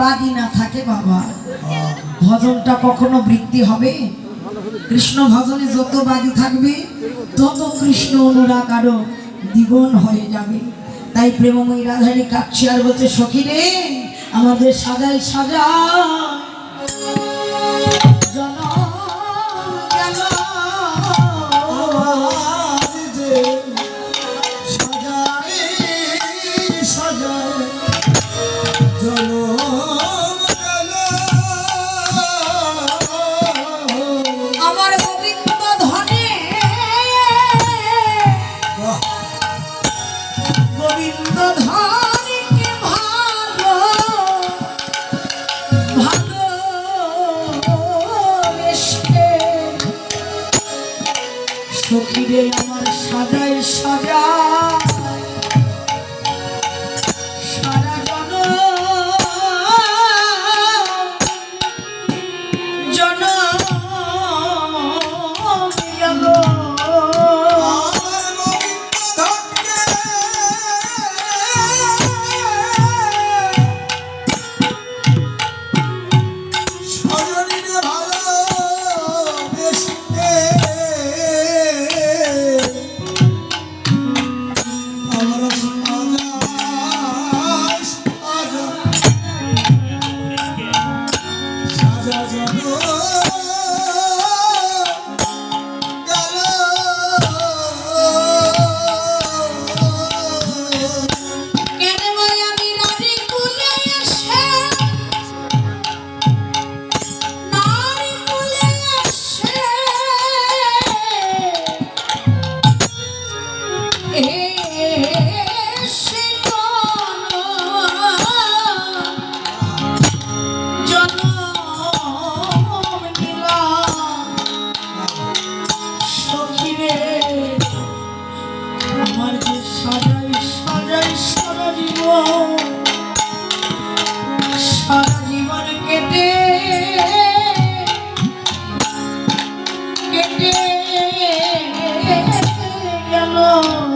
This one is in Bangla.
বাদি না থাকে বাবা, ভজনটা কখনো বৃদ্ধি হবে? কৃষ্ণ ভজনে যত বাদি থাকবে, তত কৃষ্ণ অনুরাগ আরও দ্বিগুণ হয়ে যাবে। তাই প্রেমময়ী রাধারী কাঁদছে আর বলছে সখী রে আমাদের সাজাই সাজা জনম গোবিন্দ ভালো ভালো আমার 啊